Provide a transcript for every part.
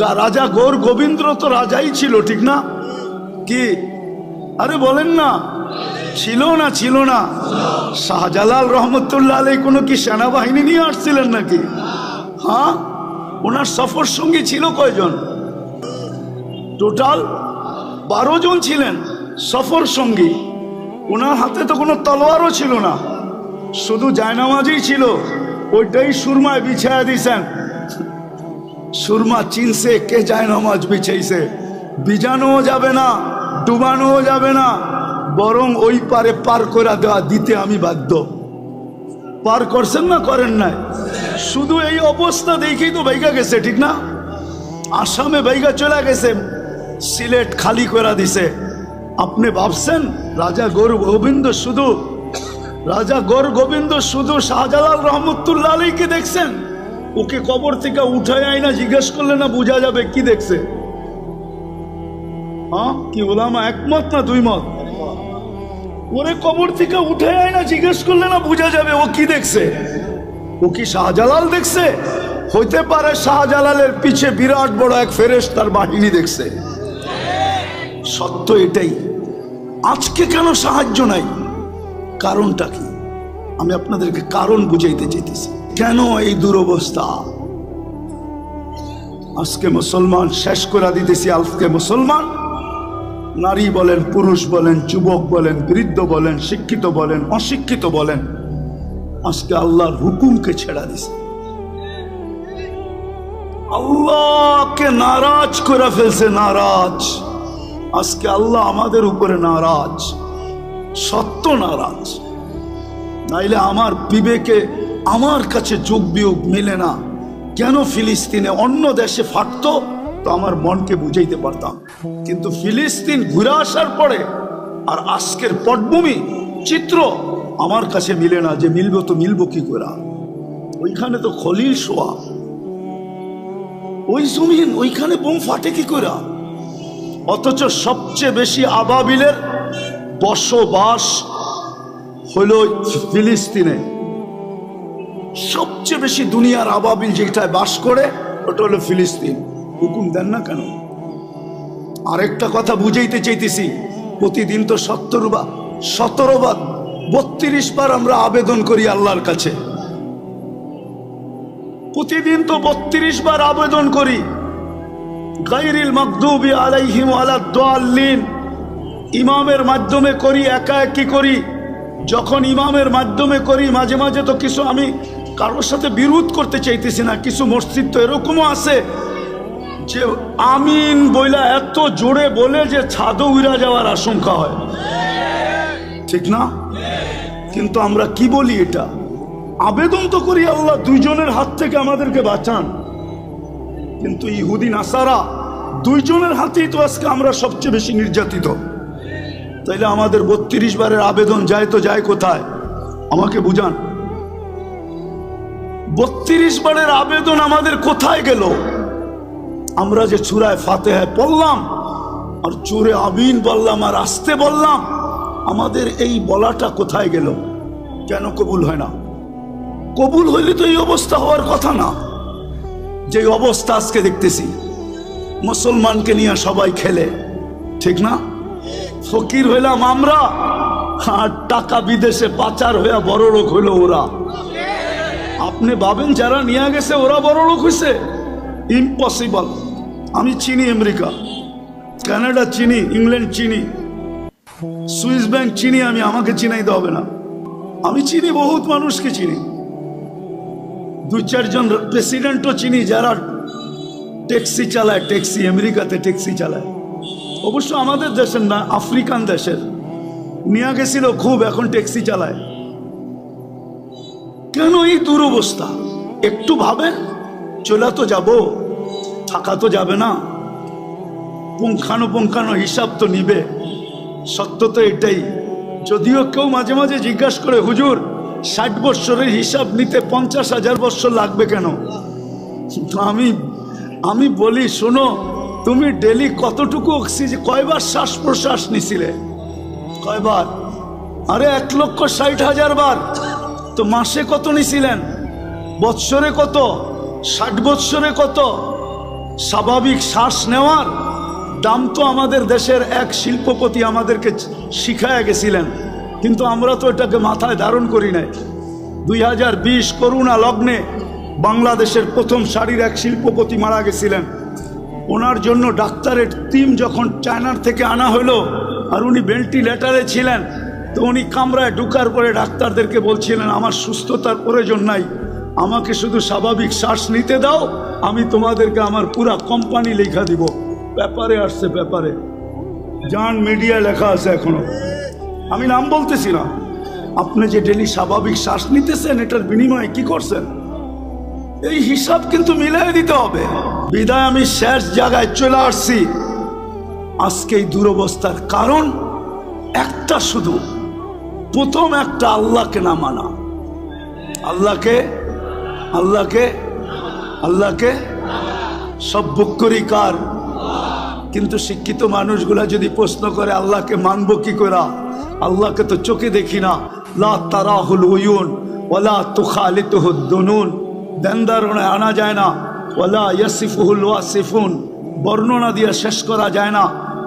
রাজা গৌর গোবিন্দ্র তো রাজাই ছিল, ঠিক না? কি? আরে বলেন না। ছিল না ছিল না। শাহজালাল রহমতুল্লাহ আলাই কোনো কি সেনাবাহিনী নিয়ে আসছিলেন নাকি? হ্যাঁ? ওনার সফর সঙ্গী ছিল কয়জন? টোটাল বারো জন ছিলেন সফর সঙ্গী। ওনার হাতে তো কোনো তলোয়ারও ছিল না। শুধু জায়নামাজই ছিল। ওইটাই সুরমায় বিছায়া দিছেন। সুরমা চিনছে কে জায়নামাজ বিছাইছে? বিজানোও যাবে না, ডুবানোও যাবে না, বরং ওই পারে পার করে দেওয়া দিতে আমি বাধ্য। পার করছেন না করেন নাই? শুধু এই অবস্থা দেখেই তো বাইকা গেছে, ঠিক না? আসামে বাইকা চলে গেছে, সিলেট খালি করে দিছে। আপনি ভাবছেন রাজা গৌর গোবিন্দ শুধু, রাজা গৌর গোবিন্দ শুধু শাহজালাল রহমতুল্লাহ আলীকে দেখছেন? ওকে কবর থেকে উঠায় আয় না, জিজ্ঞেস করলে না বোঝা যাবে, কি দেখছে? হ্যাঁ কি ওলামা একমত না দুই মত? ওরে কবর থেকে উঠে আয় না, জিজ্ঞেস করলে না বোঝা যাবে, ও কি দেখছে? ও কি শাহজালাল দেখছে? হইতে পারে শাহজালালের পিছে বিরাট বড় এক ফেরেশ তার বাহিনী দেখছে। সত্য এটাই। আজকে কেন সাহায্য নাই? কারণটা কি? আমি আপনাদেরকে কারণ বুঝাইতে চাইতেছি। কেন এই দুরবস্থা? আজকে মুসলমান শেষ করে দিতেছি, আজকে মুসলমান। নারী বলেন, পুরুষ বলেন, যুবক বলেন, বৃদ্ধ বলেন, শিক্ষিত বলেন, অশিক্ষিত বলেন, আজকে আল্লাহর হুকুমকে ছেড়া দিছে। আল্লাহকে নারাজ করে ফেলছে, নারাজ। আজকে আল্লাহ আমাদের উপরে নারাজ, সত্য নারাজ। নাইলে আমার বিবেকে আমার কাছে যোগ বিয়োগ মেলে না। কেন ফিলিস্তিনে অন্য দেশে ফাটতো? তো আমার মনকে বুঝাইতে পারতাম। কিন্তু ফিলিস্তিন ঘুরে আসার পরে আর আজকের পটভূমি, চিত্র আমার কাছে মিলে না যে মিলবো তো মিলবো কি করে? ওইখানে তো খলিল শোয়া। ওই জমিন, ওইখানে বোম ফাটে কি করে? অথচ সবচেয়ে বেশি আবাবিলের বসবাস হইল ফিলিস্তিনে। সবচেয়ে বেশি দুনিয়ার আবাবিল যেটায় বাস করে, ওটা হলো ফিলিস্তিন। হুকুম দেন না কেন? আরেকটা কথা বুঝাইতে চাইতেছি, প্রতিদিন তো সত্তর বা সতেরো বা বত্রিশ বার আমরা আবেদন করি আল্লাহর কাছে। প্রতিদিন তো বত্রিশ বার আবেদন করি। গাইরিল মকদুবি আলাইহিম আলাদ্দাল্লিন ইমামের মাধ্যমে করি একা একই করি। যখন ইমামের মাধ্যমে করি, মাঝে মাঝে তো কিছু আমি কারোর সাথে বিরোধ করতে চাইতেছি না, কিছু মসজিদ তো এরকমও আছে যে আমিন বইলা এত জোরে বলে যে ছাদও উড়া যাওয়ার আশঙ্কা হয়। ঠিক না? কিন্তু আমরা কি বলি এটা? আবেদন তো করি আল্লাহ দুইজনের হাত থেকে আমাদেরকে বাঁচান। কিন্তু ইহুদিন আসারা দুইজনের হাতেই তো আজকে আমরা সবচেয়ে বেশি নির্যাতিত। তাইলে আমাদের বত্রিশ বারের আবেদন যায় তো যায় কোথায়? আমাকে বুঝান। বত্রিশ বারের আবেদন আমাদের কোথায় গেল? আমরা যে চূড়ায় ফাতে পড়লাম, আর চোরে আবিন বললাম, আর আসতে বললাম, আমাদের এই বলাটা কোথায় গেল? কেন কবুল হয় না? কবুল হইলে তো এই অবস্থা হওয়ার কথা না। যে অবস্থা আজকে দেখতেছি, মুসলমানকে নিয়ে সবাই খেলে, ঠিক না? ফকির হইলাম আমরা, আর টাকা বিদেশে পাচার হইয়া বড় লোক হইল ওরা। আপনি ভাবেন যারা নিয়ে গেছে, ওরা বড় লোক হয়েছে ইম্পসিবল আমি চিনি আমেরিকা। কানাডা চিনি, ইংল্যান্ড চিনি। সুইস ব্যাংক চিনি, আমি আমাকে চিনাইতে হবে না। আমি চিনি, বহুত মানুষকে চিনি। দুই চারজন প্রেসিডেন্টও চিনি, যারা ট্যাক্সি চালায়, ট্যাক্সি, আমেরিকাতে ট্যাক্সি চালায়। অবশ্য আমাদের দেশের না, আফ্রিকান দেশের। নিয়ে গেছিল খুব, এখন ট্যাক্সি চালায়। কেন এই দুরবস্থা? একটু ভাবেন চলে তো যাব, থাকা তো যাবে না। পুঙ্খানো পুঙ্খানো হিসাব তো নিবে। সত্য তো এটাই। যদিও কেউ মাঝে মাঝে জিজ্ঞাসা করে, হুজুর, ষাট বৎসরের হিসাব নিতে পঞ্চাশ হাজার বৎসর লাগবে কেন? আমি আমি বলি, শোনো তুমি ডেলি কতটুকু অক্সিজেন কয়বার শ্বাস প্রশ্বাস নিছিলে? কয়বার? আরে এক লক্ষ ষাট হাজার বার। তো মাসে কত নিছিলেন? বৎসরে কত? ষাট বৎসরে কত? স্বাভাবিক শ্বাস নেওয়ার? দাম তো আমাদের দেশের এক শিল্পপতি আমাদেরকে শিখায় গেছিলেন। কিন্তু আমরা তো এটাকে মাথায় ধারণ করি নাই। দুই হাজার বিশ করুণা লগ্নে বাংলাদেশের প্রথম সারির এক শিল্পপতি মারা গেছিলেন। ওনার জন্য ডাক্তারের টিম যখন চায়নার থেকে আনা হলো, আর উনি ভেন্টিলেটারে ছিলেন, তো উনি কামরায় ঢুকার পরে ডাক্তারদেরকে বলছিলেন, আমার সুস্থতার প্রয়োজন নাই, আমাকে শুধু স্বাভাবিক শ্বাস নিতে দাও, আমি তোমাদেরকে আমার পুরা কোম্পানি লেখা দিব। ব্যাপারে আসছে ব্যাপারে। জান মিডিয়া লেখা আছে এখনও। আমি নাম বলতেছি না। আপনি যে ডেলি স্বাভাবিক শ্বাস নিতেছেন, এটার বিনিময়ে কি করছেন? এই হিসাব কিন্তু মিলাই দিতে হবে। বিদায় আমি শেষ জায়গায় চলে আসছি। আজকে এই দুরবস্থার কারণ একটা শুধু। প্রথম একটা আল্লাহকে না মানা। আল্লাহকে আল্লাহকে আল্লাহকে সব বুক করি কার? কিন্তু শিক্ষিত মানুষগুলা যদি প্রশ্ন করে, আল্লাহকে মানব কি করা? আল্লাহকে তো চোখে দেখি না। লা তারাহুল উয়ুন ওলা তুখালিতুহু দুনুন। ধারণায় আনা যায় না ওলা ইয়াসিফুহুল ওয়াসিফুন বর্ণনা দিয়ে শেষ করা যায় না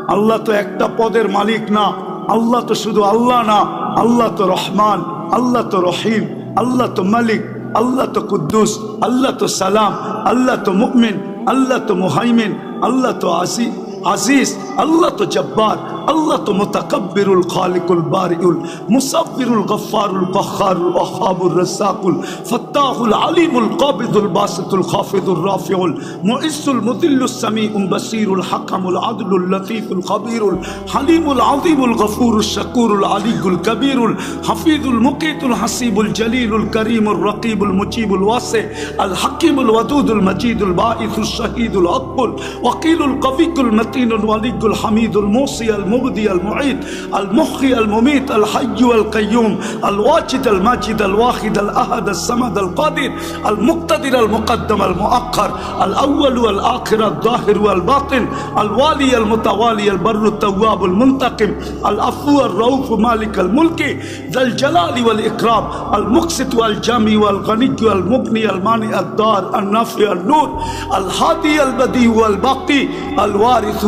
আল্লাহ তো একটা পদের মালিক না আল্লাহ তো শুধু আল্লাহ না আল্লাহ তো রহমান আল্লাহ তো রহিম আল্লাহ তো মালিক আল্লাহ তো কুদ্দুস আল্লাহ তো সালাম আল্লাহ তো মুকমিন আল্লাহ তো মুহাইমিন আল্লাহ তো আসি عزيز الله تو جبار الله تو متكبر الخالق البارئ المصبر الغفار القهار الوهاب الرزاق الفتاح العليم القابض الباسط الخافض الرافع المعز المذل السميع البصير الحكم العدل اللطيف الخبير الحليم العظيم الغفور الشكور العلي الكبير الحفيظ المقيت الحسيب الجليل الكريم الرقيب المجيب الواسع الحكيم الودود المجيد الباعث الشهيد الاقبل وقيل القفيك المتين المتين الولي الحميد الموصي المبدي المعيد المخي المميت الحي القيوم الواجد الماجد الواحد الأحد الصمد القادر المقتدر المقدم المؤخر الأول والآخر الظاهر والباطن الوالي المتوالي البر التواب المنتقم العفو الرؤوف مالك الملك ذا الجلال والإكرام المقسط والجامي والغني والمغني المانع الدار النافع النور الهادي البديع والباقي الوارث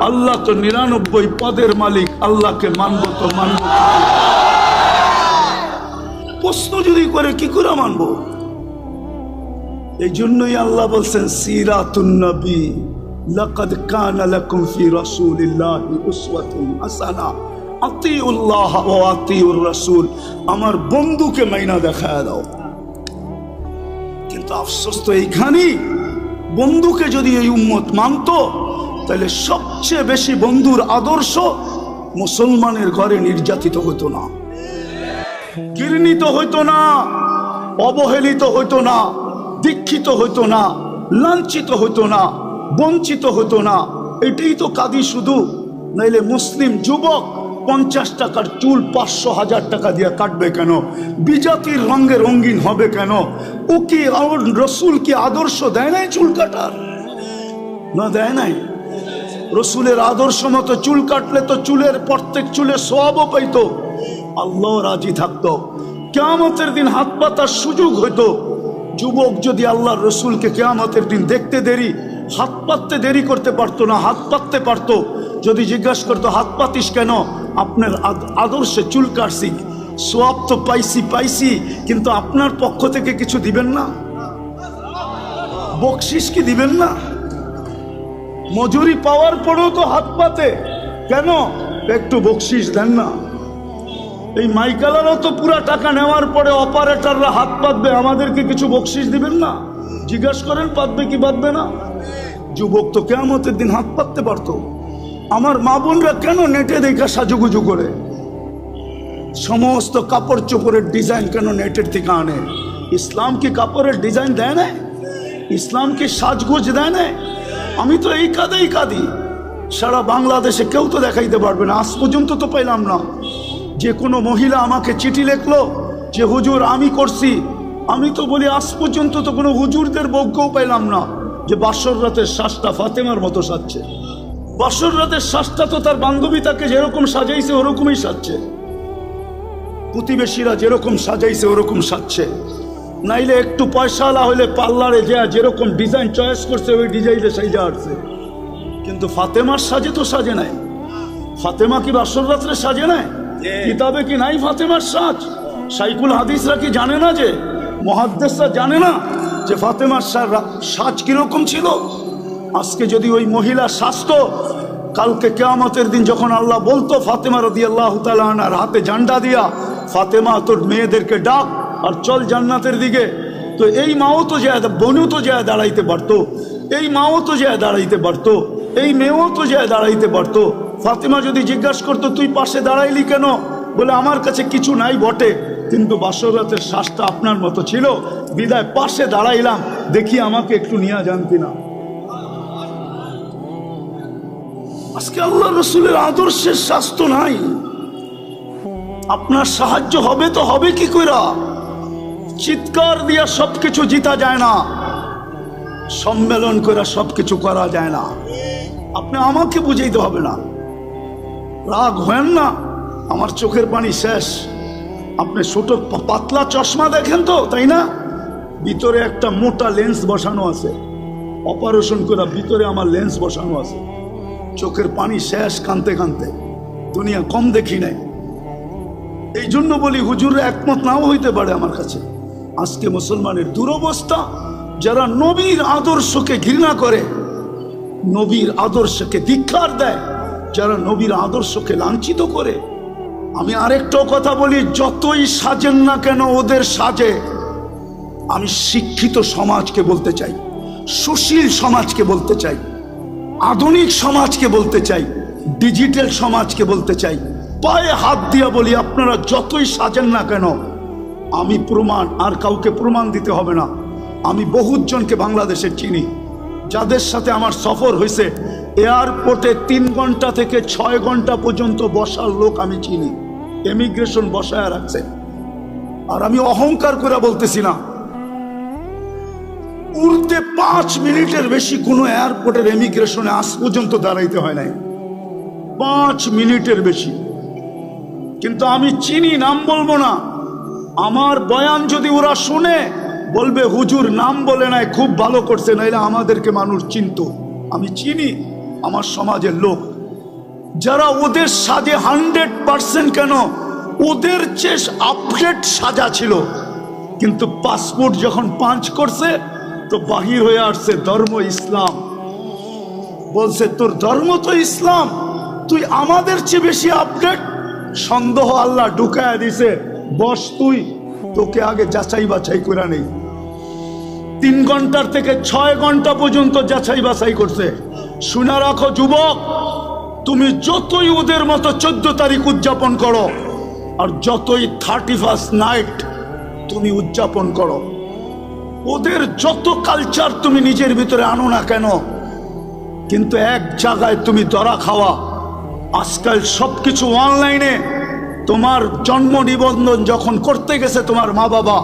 আল্লাহ তো নিরানব্বই পদের মালিক, আল্লাহকে মানব তো মানব। প্রশ্ন যদি করে, কি করে মানব? এই জন্যই আল্লাহ বলছেন সিরাতুন্নবী আমার বন্ধুকে মাইনা দেখা দাও। কিন্তু আফসোস তো এইখানেই। বন্ধুকে যদি এই উম্মত মানত, তাহলে সবচেয়ে বেশি বন্ধুর আদর্শ মুসলমানের ঘরে নির্যাতিত হতো না, ঘৃণিত হইতো না, অবহেলিত হইতো না, দীক্ষিত হইতো না, লাঞ্ছিত হইতো না, বঞ্চিত হতো না। এটাই তো কাদি শুধু, নাইলে মুসলিম যুবক পঞ্চাশ টাকার চুল পাঁচশো হাজার টাকা দিয়ে কাটবে কেন? বিজাতির রঙে রঙিন হবে কেন? ও কি রসুল কি আদর্শ দেয় নাই চুল কাটার? না, দেয় নাই। রসুলের আদর্শ মতো চুল কাটলে তো চুলের প্রত্যেক চুলে সোয়াবও পাইতো। আল্লাহ রাজি থাকতো। কেয়ামতের দিন হাত পাতার সুযোগ হইতো। যুবক যদি আল্লাহ রসুলকে কেয়ামতের দিন দেখতে দেরি, হাত পাততে দেরি করতে পারতো না, হাত পাততে পারতো। যদি জিজ্ঞাসা করতো, হাত পাতিস কেন? আপনার আদর্শে চুল কাটছি সোয়াব তো পাইছি পাইছি, কিন্তু আপনার পক্ষ থেকে কিছু দিবেন না? বকশিস কি দিবেন না? মজুরি পাওয়ার পরেও তো হাত পাতে। কেন? একটু বকশিস দেন না। এই মাইকালারও তো পুরা টাকা নেওয়ার পরে অপারেটররা হাত পাতবে, আমাদেরকে কিছু বকশিস দিবেন না? জিজ্ঞাসা করেন, পাতবে কি পাতবে না? যুবক তো কেমতের দিন হাত পাততে পারতো। আমার মা বোনরা কেন নেটে দেখা সাজুগুজু করে? সমস্ত কাপড় চোপড়ের ডিজাইন কেন নেটের থেকে আনে? ইসলাম কি কাপড়ের ডিজাইন দেয় না ইসলাম কি সাজগোজ দেয় না আমি তো এই কাদেই কাঁদি। সারা বাংলাদেশে কেউ তো দেখাইতে পারবে না। আজ পর্যন্ত তো পাইলাম না। যে কোনো মহিলা আমাকে চিঠি লেখলো যে, হুজুর, আমি করছি। আমি তো বলি, আজ পর্যন্ত তো কোনো হুজুরদের বজ্ঞও পাইলাম না যে, বাসর রাতের শ্বাসটা ফাতেমার মতো সাজছে। বাসর রাতের শ্বাসটা তো তার বান্ধবী তাকে যেরকম সাজাইছে ওরকমই সাজছে। প্রতিবেশীরা যেরকম সাজাইছে ওরকম সাজছে। নাইলে একটু পয়সাওয়ালা হলে পার্লারে যা যেরকম ডিজাইন চয়েস করছে ওই ডিজাইনে সেই আসছে কিন্তু ফাতেমার সাজে তো সাজে নাই। ফাতেমা কি বাসর রাত্রে সাজে নাই? কিতাবে কি নাই ফাতেমার সাজ? সাইকুল হাদিসরা কি জানে না যে মহাদ্দেশরা জানে না যে ফাতেমার সাজ কীরকম ছিল? আজকে যদি ওই মহিলা স্বাস্থ্য, কালকে কেয়ামতের দিন যখন আল্লাহ বলতো ফাতেমা রদি আল্লাহ তালার হাতে জান্ডা দিয়া, ফাতেমা তোর মেয়েদেরকে ডাক আর চল জান্নাতের দিকে। তো এই মাও তো যায়, বোনও তো যায় দাঁড়াইতে পারতো, এই মাও তো যায় দাঁড়াইতে পারতো, এই মেয়েও তো যায় দাঁড়াইতে পারতো। ফাতেমা যদি জিজ্ঞাসা করতো, তুই পাশে দাঁড়াইলি কেন? বলে, আমার কাছে কিছু নাই বটে, কিন্তু বাসরাতের শ্বাসটা আপনার মতো ছিল, বিদায়, পাশে দাঁড়াইলাম, দেখি আমাকে একটু নিয়ে যান কিনা। আজকে আল্লাহ রসুলের আদর্শের স্বাস্থ্য নাই। আপনার সাহায্য হবে তো হবে কি কইরা? চিৎকার দিয়া সবকিছু জিতা যায় না। সম্মেলন করে সবকিছু করা যায় না। আপনি আমাকে বুঝাইতে হবে না। রাগ হেন না। আমার চোখের পানি শেষ। আপনি ছোট পাতলা চশমা দেখেন তো, তাই না? ভিতরে একটা মোটা লেন্স বসানো আছে। অপারেশন করা ভিতরে আমার লেন্স বসানো আছে। চোখের পানি শেষ কানতে কানতে দুনিয়া কম দেখি নাই। এই জন্য বলি হুজুর, একমত নাও হইতে পারে আমার কাছে। আজকে মুসলমানের দুরবস্থা, যারা নবীর আদর্শকে ঘৃণা করে, নবীর আদর্শকে ধিক্ষার দেয়, যারা নবীর আদর্শকে লাঞ্ছিত করে। আমি আরেকটাও কথা বলি, যতই সাজেন না কেন ওদের সাজে। আমি শিক্ষিত সমাজকে বলতে চাই, সুশীল সমাজকে বলতে চাই। আধুনিক সমাজকে বলতে চাই ডিজিটাল সমাজকে বলতে চাই। পায়ে হাত দিয়া বলি, আপনারা যতই সাজেন না কেন, আমি প্রমাণ, আর কাউকে প্রমাণ দিতে হবে না। আমি বহুত জনকে বাংলাদেশে চিনি, যাদের সাথে আমার সফর হয়েছে এয়ারপোর্টে তিন ঘণ্টা থেকে ছয় ঘণ্টা পর্যন্ত বসার লোক আমি চিনি। এমিগ্রেশন বসায় রাখছে। আর আমি অহংকার করে বলতেছি না উড়তে পাঁচ মিনিটের বেশি কোনো এয়ারপোর্টের এমিগ্রেশনে আজ পর্যন্ত দাঁড়াইতে হয় নাই। পাঁচ মিনিটের বেশি। কিন্তু আমি চিনি, নাম বলব না। আমার বয়ান যদি ওরা শুনে, বলবে, হুজুর, নাম বলে নাই, খুব ভালো করছে। নাইলে আমাদেরকে মানুষ চিনত। আমি চিনি, আমার সমাজের লোক। যারা ওদের সাজে হান্ড্রেড পার্সেন্ট কেন? ওদের চেয়ে আপডেট সাজা ছিল। কিন্তু পাসপোর্ট যখন পাঞ্চ করছে তো বাহির হয়ে আসছে, ধর্ম ইসলাম। বলছে, তোর ধর্ম তো ইসলাম। তুই আমাদের চেয়ে বেশি আপডেট সন্দেহ আল্লাহ ঢুকায় দিছে, বস তুই, তোকে আগে যাচাই বাছাই করে নেই। তিন ঘণ্টার থেকে ছয় ঘণ্টা পর্যন্ত যাচাই বাছাই করছে। শুনে রাখো যুবক, তুমি যতই ওদের মতো চোদ্দ তারিখ উদযাপন করো, আর যতই থার্টি ফার্স্ট নাইট তুমি উদযাপন করো। ওদের যত কালচার তুমি নিজের ভিতরে আনো না কেন, কিন্তু এক জায়গায় তুমি দরা খাওয়া। আজকাল সবকিছু অনলাইনে তোমার জন্ম নিবন্ধন যখন করতে গেছে তোমার মা বাবা,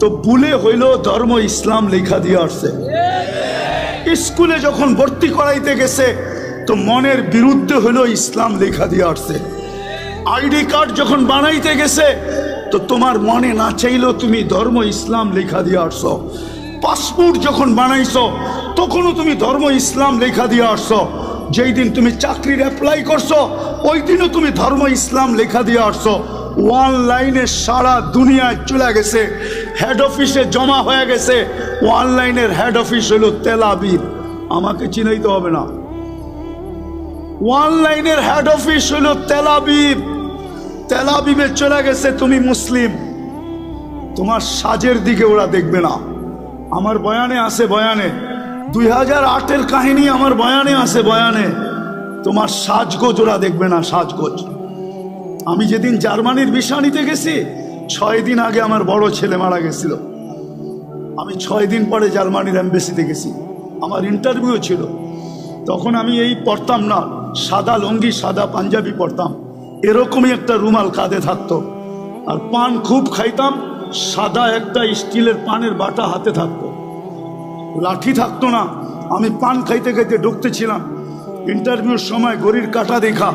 তো ভুলে হইল ধর্ম ইসলাম লেখা দিয়ে আসছে। স্কুলে যখন ভর্তি করাইতে গেছে, তো মনের বিরুদ্ধে হইল ইসলাম লেখা দিয়ে আসছে। আইডি কার্ড যখন বানাইতে গেছে তো তোমার মনে না চাইলেও তুমি ধর্ম ইসলাম লেখা দিয়ে আসছো। পাসপোর্ট যখন বানাইছো, তখনও তুমি ধর্ম ইসলাম লেখা দিয়ে আসছো। যেই দিন তুমি চাকরির অ্যাপ্লাই করছ, ওই দিনও তুমি ধর্ম ইসলাম লেখা দিয়ে আসছো। অনলাইনে সারা দুনিয়ায় চলে গেছে। হেড অফিসে জমা হয়ে গেছে। অনলাইনের হেড অফিস হলো তেলাবিব আমাকে চিনাইতে হবে না। অনলাইনের হেড অফিস হলো তেলাবিব তেলাবিবে চলে গেছে, তুমি মুসলিম। তোমার সাজের দিকে ওরা দেখবে না। আমার বয়ানে আছে বয়ানে, দুই হাজার আটের কাহিনী আমার বয়ানে আছে বয়ানে। তোমার সাজগোজ ওরা দেখবে না, সাজগোজ। আমি যেদিন জার্মানির ভিসা নিতে গেছি, ছয় দিন আগে আমার বড় ছেলে মারা গেছিল। আমি ছয় দিন পরে জার্মানির এম্বাসিতে গেছি। আমার ইন্টারভিউ ছিল। তখন আমি এই পড়তাম না, সাদা লঙ্গি, সাদা পাঞ্জাবি পড়তাম। এরকমই একটা রুমাল কাঁধে থাকতো। আর পান খুব খাইতাম, সাদা একটা স্টিলের পানের বাটা হাতে থাকতো। লাঠি থাকতো না, আমি পান খাইতে খাইতে ঢুকতেছিলাম। ইন্টারভিউর সময় গড়ির কাটা দেখা,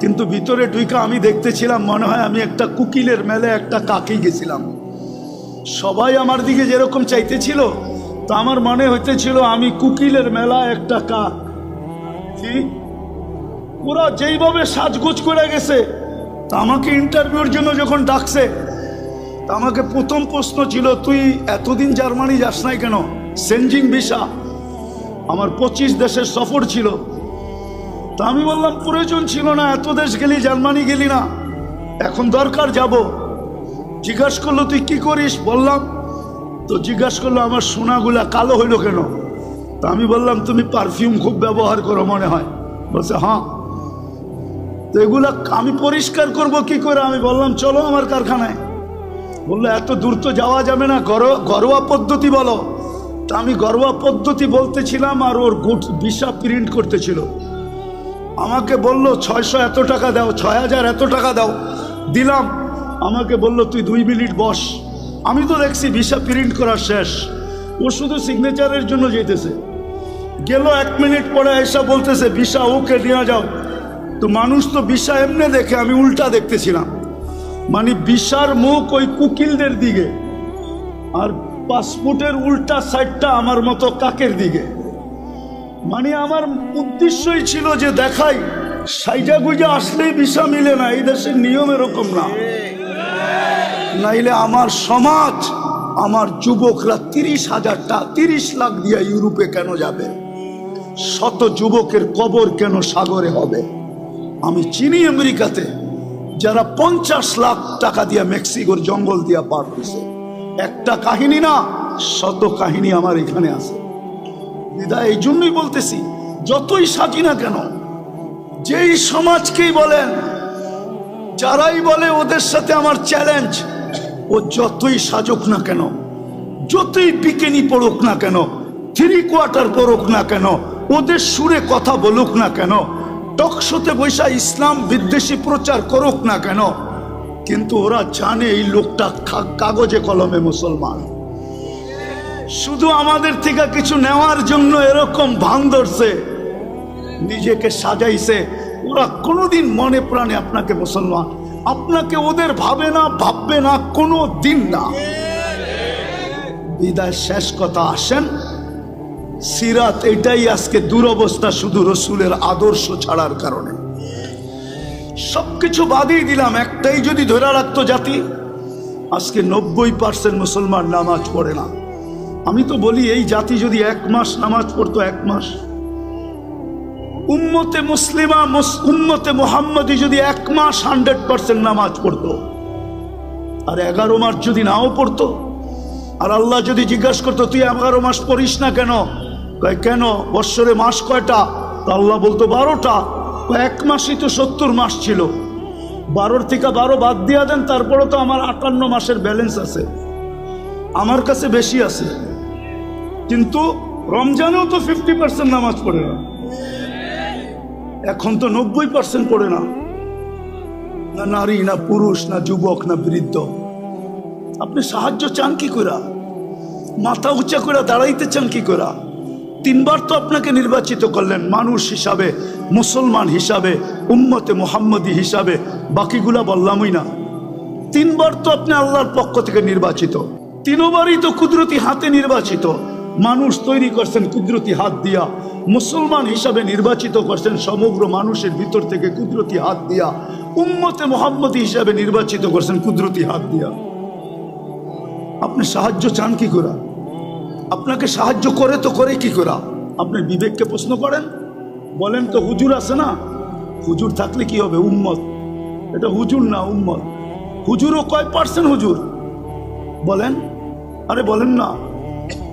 কিন্তু ভিতরে ঢুইকা আমি দেখতেছিলাম, মনে হয় আমি একটা কুকিলের মেলে একটা কাকেই গেছিলাম। সবাই আমার দিকে যেরকম চাইতেছিল, তা আমার মনে হইতেছিল আমি কুকিলের মেলা একটা কাক। কি? ওরা যেইভাবে সাজগোজ করে গেছে, তা আমাকে ইন্টারভিউর জন্য যখন ডাকছে, তা আমাকে প্রথম প্রশ্ন ছিল, তুই এতদিন জার্মানি যাস নাই কেন? Schengen visa. আমার পঁচিশ দেশের সফর ছিল। তা আমি বললাম, প্রয়োজন ছিল না, এত দেশ গেলি, জার্মানি গেলি না। এখন দরকার যাব। জিজ্ঞাসা করল, তুই কি করিস? বললাম, তো জিজ্ঞাসা করল, আমার সোনাগুলা কালো হইল কেন? তা আমি বললাম, তুমি পারফিউম খুব ব্যবহার করো মনে হয়। বলছে হ্যাঁ। তো এগুলো আমি পরিষ্কার করব, কি করে? আমি বললাম, চলো আমার কারখানায়। বলল, এত দূর তো যাওয়া যাবে না, ঘরো- ঘরোয়া পদ্ধতি বলো। তা আমি ঘরোয়া পদ্ধতি বলতেছিলাম আর ওর গুট ভিসা প্রিন্ট করতেছিল। আমাকে বলল, ছয়শো এত টাকা দাও, ছয় হাজার এত টাকা দাও। দিলাম। আমাকে বলল, তুই দুই মিনিট বস। আমি তো দেখছি ভিসা প্রিন্ট করা শেষ। ও শুধু সিগনেচারের জন্য যেতেছে। গেল এক মিনিট পরে এসা বলতেছে, ভিসা ওকে নিয়ে যাও। তো মানুষ তো ভিসা এমনি দেখে, আমি উল্টা দেখতেছিলাম। মানে ভিসার মুখ ওই কুকিলদের দিকে, আর পাসপোর্টের উল্টা সাইডটা আমার মতো কাকের দিকে। মানে আমার উদ্দেশ্যই ছিল যে দেখাই সাইজা গুজা আসলেই ভিসা মিলে না, এই দেশের নিয়ম এরকম না। নাইলে আমার সমাজ, আমার যুবকরা তিরিশ হাজারটা, তিরিশ লাখ দিয়ে ইউরোপে কেন যাবে? শত যুবকের কবর কেন সাগরে হবে? আমি চিনি আমেরিকাতে, যারা পঞ্চাশ লাখ টাকা দিয়ে মেক্সিকোর জঙ্গল দিয়া পার হয়েছে একটা কাহিনী না, শত কাহিনী আমার এখানে আছে। বিদায়, এই জন্যই বলতেছি, যতই সাজি না কেন, যেই সমাজকেই বলেন, যারাই বলে ওদের সাথে আমার চ্যালেঞ্জ ও যতই সাজুক না কেন, যতই বিকেনি পড়ুক না কেন থ্রি কোয়ার্টার পড়ুক না কেন, ওদের সুরে কথা বলুক না কেন টকশোতে বৈশা ইসলাম বিদ্বেষী প্রচার করুক না কেন? কিন্তু ওরা জানে এই লোকটা কাগজে কলমে মুসলমান। শুধু আমাদের থেকে কিছু নেওয়ার জন্য এরকম ভান ধরছে, নিজেকে সাজাইছে। ওরা কোনোদিন মনে প্রাণে আপনাকে মুসলমান। আপনাকে ওদের ভাবে না, ভাববে না, কোনো দিন না। বিদায় শেষ কথা, আসেন। সিরাত এটাই আজকে দুরবস্থা শুধু রসুলের আদর্শ ছাড়ার কারণে। সবকিছু বাদই দিলাম, একটাই যদি ধরে রাখতো জাতি, আজকে নব্বই পার্সেন্ট মুসলমান নামাজ পড়ে না। আমি তো বলি, এই জাতি যদি এক মাস নামাজ পড়তো, এক মাস। উম্মতে মুসলিমা, মুস- উম্মতে মোহাম্মদী যদি এক মাস হান্ড্রেড পার্সেন্ট নামাজ পড়তো, আর এগারো মাস যদি নাও পড়তো, আর আল্লাহ যদি জিজ্ঞাসা করতো, তুই এগারো মাস পড়িস না কেন? কয়, কেন? বৎসরে মাস কয়টা? আল্লাহ বলতো, বারোটা। এক মাসই তো সত্তর মাস ছিল। বারোর থেকে বারো বাদ দিয়া দেন তারপরে তো আমার আটান্ন মাসের ব্যালেন্স আছে। আমার কাছে বেশি আছে। কিন্তু রমজানেও তো ফিফটি পার্সেন্ট নামাজ পড়ে না। এখন তো নব্বই পার্সেন্ট পড়ে না। না নারী, না পুরুষ, না যুবক, না বৃদ্ধ। আপনি সাহায্য চান কি করা মাথা উঁচা করে দাঁড়াইতে চান কি করা তিনবার তো আপনাকে নির্বাচিত করলেন, মানুষ হিসাবে, মুসলমান হিসাবে, উম্মতে মোহাম্মদী হিসাবে, বাকিগুলা বললামই না। তিনবার তো আপনি আল্লাহর পক্ষ থেকে নির্বাচিত। তিনবারই তো কুদরতি হাতে নির্বাচিত। মানুষ তৈরি করছেন কুদরতি হাত দিয়া। মুসলমান হিসাবে নির্বাচিত করছেন সমগ্র মানুষের ভিতর থেকে কুদরতি হাত দিয়া। উম্মতে মোহাম্মদী হিসাবে নির্বাচিত করছেন কুদরতি হাত দিয়া। আপনি সাহায্য চান কি করা? আপনাকে সাহায্য করে তো করে কি করা? আপনি বিবেককে প্রশ্ন করেন, বলেন তো হুজুর আছে না? হুজুর থাকলে কি হবে? উম্মত। এটা হুজুর না উম্মত? হুজুরও কয় পার্সেন্ট হুজুর? বলেন। আরে বলেন না।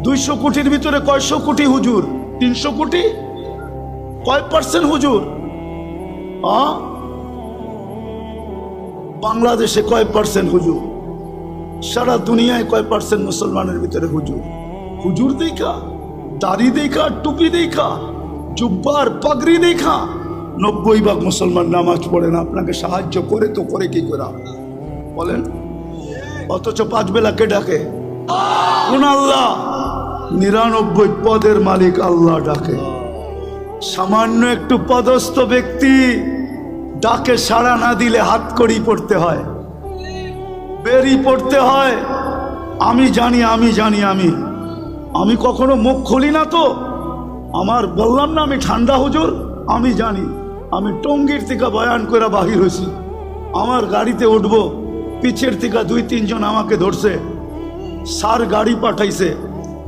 দুইশো কোটির ভিতরে কয়শো কোটি হুজুর? তিনশো কোটি? কয় পার্সেন্ট হুজুর? বাংলাদেশে কয় পার্সেন্ট হুজুর? সারা দুনিয়ায় কয় পার্সেন্ট মুসলমানের ভিতরে হুজুর? হুজুর দেখা, দাড়ি দেখা, টুপি দেখা, জুব্বার পাগড়ি দেখা। নব্বই ভাগ মুসলমান নামাজ পড়ে না, আপনাকে সাহায্য করে তো করে কি করা? বলেন, অথচ পাঁচ বেলাকে ডাকে? কোন আল্লাহ? নিরানব্বই পদের মালিক আল্লাহ ডাকে। সামান্য একটু পদস্থ ব্যক্তি ডাকে সাড়া না দিলে হাত করি পড়তে হয়। বেরি পড়তে হয়। আমি জানি আমি জানি, আমি। আমি কখনো মুখ খুলি না তো। আমার বললাম না আমি ঠান্ডা, হুজুর। আমি জানি, আমি টঙ্গির থেকে বয়ান করে বাহির হয়েছি আমার গাড়িতে উঠব, পিছের থেকে দুই, তিনজন আমাকে ধরছে। সার গাড়ি পাঠাইছে,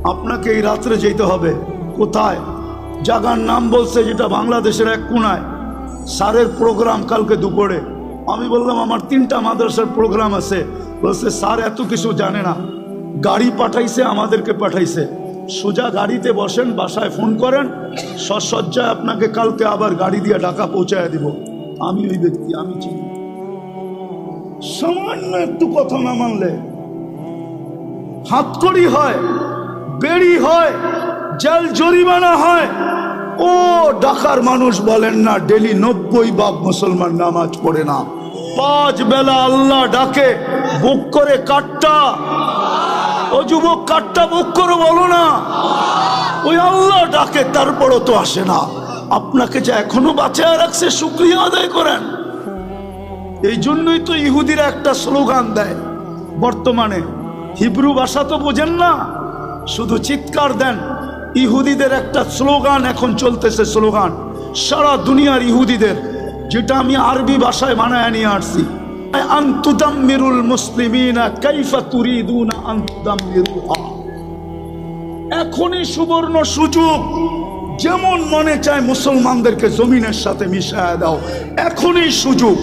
আপনাকে এই রাত্রে যেতে হবে। কোথায়? জাগার নাম বলছে যেটা বাংলাদেশের এক কোনায়। সারের প্রোগ্রাম কালকে দুপুরে। আমি বললাম, আমার তিনটা মাদ্রাসার প্রোগ্রাম আছে। বলছে, স্যার এত কিছু জানে না। গাড়ি পাঠাইছে, আমাদেরকে পাঠাইছে। সোজা গাড়িতে বসেন, বাসায় ফোন করেন সসজ্জায় আপনাকে কালকে আবার গাড়ি দিয়ে ঢাকা পৌঁছায় দিব। আমি ওই ব্যক্তি, আমি চিনি। সামান্য একটু কথা না মানলে হাতকড়ি হয়, বেড়ি হয়, জেল জরিমানা হয়, ও ঢাকার মানুষ বলেন না, ডেলি নব্বই বাপ মুসলমান নামাজ পড়ে না। পাঁচ বেলা আল্লাহ ডাকে, বুক করে কাটটা ও যুবক, কাটটা বুক করে বলো না। ওই আল্লাহ ডাকে, তারপরও তো আসে না। আপনাকে যে এখনও বাঁচায় রাখছে, শুক্রিয়া আদায় করেন। এই জন্যই তো ইহুদিরা একটা স্লোগান দেয়। বর্তমানে হিব্রু ভাষা তো বোঝেন না, শুধু চিৎকার দেন। ইহুদিদের একটা স্লোগান এখন চলতেছে স্লোগান, সারা দুনিয়ার ইহুদিদের, যেটা আমি আরবি ভাষায় বানায় নিয়ে আসছি। আন্তুদাম্মিরুল মুসলিমিনা কাইফা তুরিদুনা আন্তুদাম্মিরুহা। এখনই সুবর্ণ সুযোগ। যেমন মনে চায় মুসলমানদেরকে জমিনের সাথে মিশায় দাও, এখনই সুযোগ।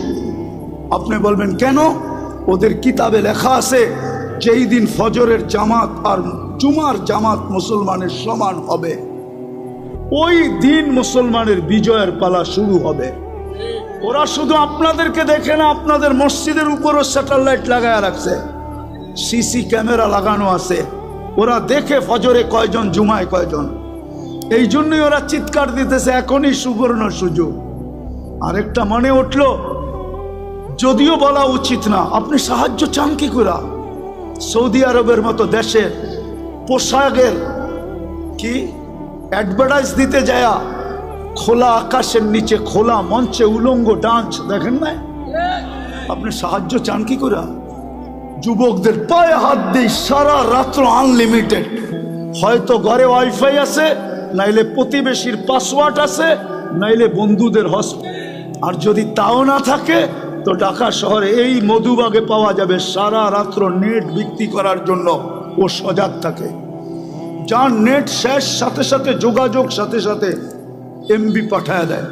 আপনি বলবেন, কেন? ওদের কিতাবে লেখা আছে, যেই দিন ফজরের জামাত আর জুমার জামাত মুসলমানের সমান হবে। ওই দিন মুসলমানের বিজয়ের পালা শুরু হবে। ওরা শুধু আপনাদেরকে দেখে না, আপনাদের মসজিদের উপরও স্যাটেলাইট লাগায় রাখছে। সিসি ক্যামেরা লাগানো আছে। ওরা দেখে ফজরে কয়জন, জুমায় কয়জন। এই জন্যই ওরা চিৎকার দিতেছে, এখনই সুবর্ণ সুযোগ। আরেকটা মনে উঠল, যদিও বলা উচিত না, আপনি সাহায্য চান কি করে? সৌদি আরবের মতো দেশে পোশাকের কি? অ্যাডভার্টাইজ দিতে যায়া খোলা আকাশের নিচে খোলা মঞ্চে উলঙ্গ ডান্স, দেখেন না? আপনি সাহায্য চান কি করে? যুবকদের পায়ে হাত দিই সারা রাত্র আনলিমিটেড হয়তো ঘরে ওয়াইফাই আছে, নাইলে প্রতিবেশীর পাসওয়ার্ড আছে, নাইলে বন্ধুদের হসপিটাল আর যদি তাও না থাকে, তো ঢাকা শহরে এই মধুবাগে পাওয়া যাবে সারা রাত্র নেট বিক্রি করার জন্য ও সজাগ থাকে। যার নেট শেষ, সাথে সাথে যোগাযোগ, সাথে সাথে এমবি পাঠায় দেয়।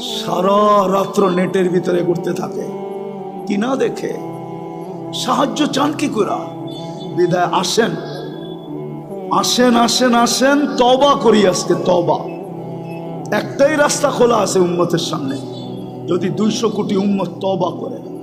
সারা রাত্র নেটের ভিতরে ঘুরতে থাকে। কি না দেখে? সাহায্য চান কি করে বিদায়, আসেন। আসেন আসেন আসেন তবা করি আজকে তবা একটাই রাস্তা খোলা আছে উম্মতের সামনে। যদি দুইশো কোটি উম্মত তবা করে।